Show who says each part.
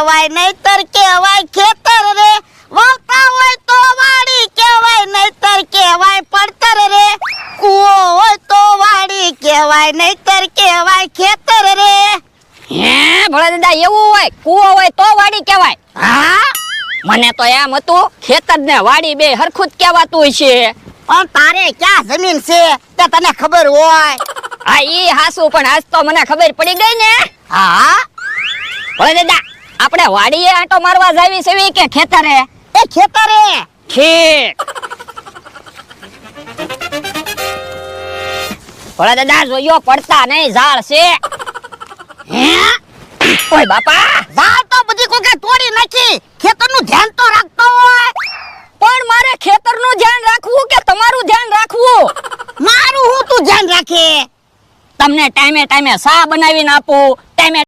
Speaker 1: કહેવાય નહીતર કહેવાય ખેતર રે. વાવતા હોય તો વાડી કહેવાય નહીતર કહેવાય પડતર રે. કૂવો હોય તો વાડી કહેવાય નહીતર કહેવાય ખેતર રે.
Speaker 2: હે ભોળા દાદા એવું હોય કૂવો હોય તો વાડી કહેવાય.
Speaker 1: હા?
Speaker 2: મને તો એમ હતું ખેતર ને વાડી બે હરખું જ કહેવાતું છે
Speaker 1: પણ તારે ક્યાં જમીન છે તે તને ખબર હોય?
Speaker 2: હા ઈ હાસુ પણ આજ તો મને ખબર પડી ગઈ ને.
Speaker 1: હા?
Speaker 2: ભોળા દાદા આપણે વાડીએ આંટો મારવા જાવી છે કે ખેતરે?
Speaker 1: એ ખેતરે.
Speaker 2: ઠીક. ભોળા દાદા જોયો પડતા નહીં ઝાડ છે.
Speaker 1: હે?
Speaker 2: ઓય બાપા.
Speaker 1: ઝાડ તો બધી કોકે તોડી નાખી. ખેતરનું ધ્યાન તો રાખતો હોય.
Speaker 2: પણ મારે ખેતરનું ધ્યાન રાખવું કે તમારું ધ્યાન રાખવું?
Speaker 1: મારું હું તું ધ્યાન રાખે?
Speaker 2: તમને ટાઈમે ટાઈમે સા બનાવીને આપું.